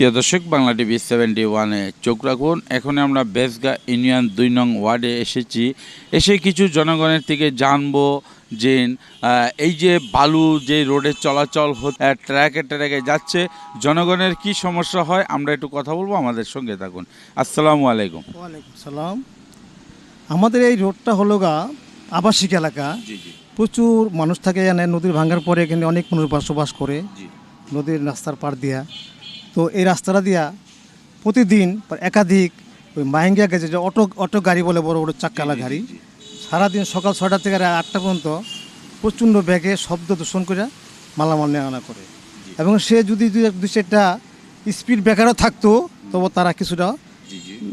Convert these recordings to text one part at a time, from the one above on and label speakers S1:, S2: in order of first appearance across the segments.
S1: প্রিয় দর্শক Bangla TV seventy ওয়ানে চোখ রাখুন। এখন আমরা বেসগা ইউনিয়ন দুই নং ওয়ার্ডে এসেছি। এসে কিছু জনগণের থেকে জানব যে এই যে বালু যে রোডে চলাচল হচ্ছে ট্র্যাকে ট্র্যাকে যাচ্ছে জনগণের কি সমস্যা হয় আমরা একটু কথা বলব আমাদের সঙ্গে থাকুন। আসসালামু আলাইকুম।
S2: ওয়ালাইকুম সালাম। আমাদের এই রোডটা হলো গা আবাসিক এলাকা। প্রচুর মানুষ থাকে এখানে নদীর ভাঙার পরে এখানে অনেক মানুষ বসবাস করে। নদীর রাস্তার পার দিয়া। তো এই রাস্তাটা দিয়া প্রতিদিন একাধিক ওই মাহিঙ্গা গেছে যে অটো অটো গাড়ি বলে বড় বড় চাক্কালা গাড়ি। সারাদিন সকাল ছটা থেকে রাত আটটা পর্যন্ত প্রচণ্ড ব্যাগে শব্দ দূষণ করে মালামাল নেওয়া আনা করে। এবং সে যদি দুই চারটা স্পিড ব্রেকারও থাকতো তবু তারা কিছুটা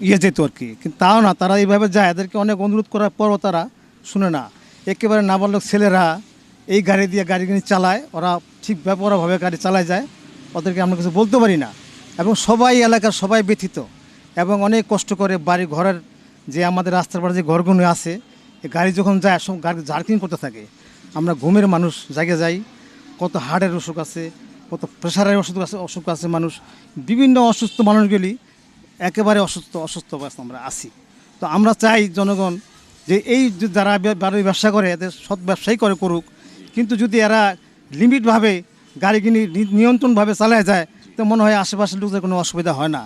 S2: ইয়ে যেত আর কি। কিন্তু তাও না তারা এইভাবে যায় এদেরকে অনেক অনুরোধ করার পরও তারা শুনে না। একেবারে নাবালক ছেলেরা এই গাড়ি দিয়ে গাড়ি গাড়ি চালায় ওরা ঠিক ব্যাপারভাবে গাড়ি চালায় যায়। ওদেরকে আমরা কিছু বলতে পারি না। এবং সবাই এলাকার সবাই ব্যথিত। এবং অনেক কষ্ট করে বাড়ি ঘরের যে আমাদের রাস্তার পাড়ে যে ঘরগুলো আছে গাড়ি যখন যায়, সব গাড়ি জার্কিং করতে থাকে। আমরা ঘুমের মানুষ জায়গা যাই। কত হার্টের অসুখ আছে, কত প্রেশারের অসুখ আছে অসুখ আছে মানুষ। বিভিন্ন অসুস্থ মানুষগুলি একেবারে অসুস্থ অসুস্থ আমরা আছি। তো আমরা চাই জনগণ যে এই যারা বাড়ির ব্যবসা করে, এদের সৎ ব্যবসাই করে করুক। কিন্তু যদি এরা লিমিটভাবে গাড়ি কিনি নিয়ন্ত্রণভাবে চালায় যায়, তো মনে হয় আশেপাশের লোকদের কোনো অসুবিধা হয় না।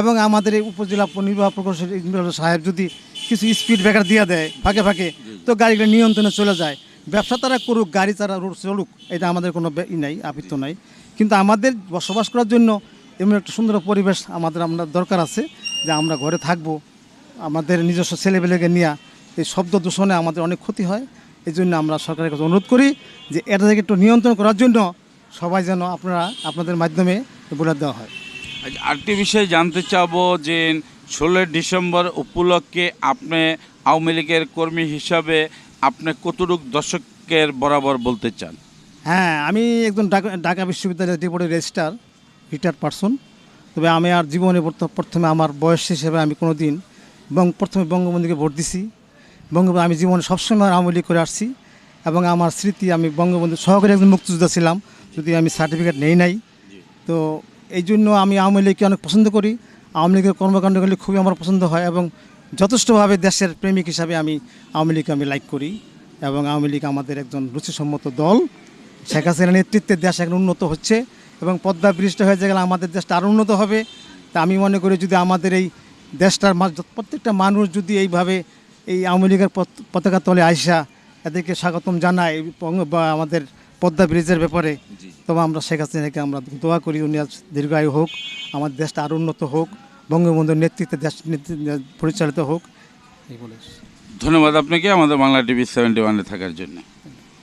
S2: এবং আমাদের এই উপজেলা নির্বাহ প্রকৌশলী সাহেব যদি কিছু স্পিড ব্রেকার দিয়ে দেয় ফাঁকে ফাঁকে, তো গাড়িগুলো নিয়ন্ত্রণে চলে যায়। ব্যবসা তারা করুক, গাড়ি তারা চলুক, এটা আমাদের কোনো ই নাই আপিত্য নাই। কিন্তু আমাদের বসবাস করার জন্য এমন একটা সুন্দর পরিবেশ আমাদের আমরা দরকার আছে, যে আমরা ঘরে থাকব। আমাদের নিজস্ব ছেলেপেলেকে নিয়ে এই শব্দ দূষণে আমাদের অনেক ক্ষতি হয়। এই জন্য আমরা সরকারের কাছে অনুরোধ করি যে এটা থেকে একটু নিয়ন্ত্রণ করার জন্য সবাই যেন আপনারা আপনাদের মাধ্যমে বলে দেওয়া হয়।
S1: আচ্ছা, আরেকটি বিষয় জানতে চাবো যে ষোলোই ডিসেম্বর উপলক্ষে আপনি আওয়ামী লীগের কর্মী হিসাবে আপনি কতটুক দর্শকের বরাবর বলতে চান?
S2: হ্যাঁ আমি একজন ঢাকা ঢাকা বিশ্ববিদ্যালয়ের ডিপোর্টের রেজিস্টার রিটায়ার্ড পারসন। তবে আমি আর জীবনে প্রথমে আমার বয়স হিসেবে আমি কোনো দিন বং প্রথমে বঙ্গবন্ধুকে ভোট দিছি। বঙ্গবন্ধু আমি জীবনে সবসময় আওয়ামী লীগ করে আসছি এবং আমার স্মৃতি আমি বঙ্গবন্ধু সহকারী একজন মুক্তিযোদ্ধা ছিলাম। যদি আমি সার্টিফিকেট নেই নাই তো এই জন্য আমি আওয়ামী লীগকে অনেক পছন্দ করি। আওয়ামী লীগের কর্মকাণ্ডগুলি খুবই আমার পছন্দ হয় এবং যথেষ্টভাবে দেশের প্রেমিক হিসাবে আমি আওয়ামী লীগকে আমি লাইক করি এবং আওয়ামী লীগ আমাদের একজন রুচিসম্মত দল। শেখ হাসিনার নেতৃত্বে দেশ এখন উন্নত হচ্ছে এবং পদ্মা ব্রিজটা হয়ে গেলে আমাদের দেশটা আরও উন্নত হবে। তা আমি মনে করি যদি আমাদের এই দেশটার প্রত্যেকটা মানুষ যদি এইভাবে এই আওয়ামী লীগের পত- পতাকা তলে আইসা এদেরকে স্বাগতম জানায় বা আমাদের পদ্মা ব্রিজের ব্যাপারে তবে আমরা শেখ হাসিনাকে আমরা দোয়া করি উনি আজ দীর্ঘায়ু হোক আমাদের দেশটা আরও উন্নত হোক বঙ্গবন্ধুর নেতৃত্বে দেশ নেতৃত্বে পরিচালিত হোক। এই বলে
S1: ধন্যবাদ আপনাকে আমাদের বাংলা টিভি সেভেন্টি ওয়ানে থাকার জন্য।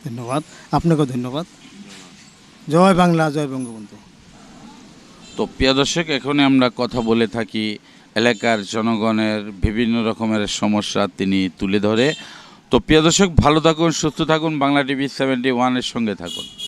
S2: ধন্যবাদ আপনাকেও ধন্যবাদ। জয় বাংলা জয় বঙ্গবন্ধু।
S1: তো প্রিয় দর্শক এখনই আমরা কথা বলে থাকি এলাকার জনগণের বিভিন্ন রকমের সমস্যা তিনি তুলে ধরে। তো প্রিয় দর্শক ভালো থাকুন সুস্থ থাকুন বাংলা টিভি সেভেন্টি ওয়ানের সঙ্গে থাকুন।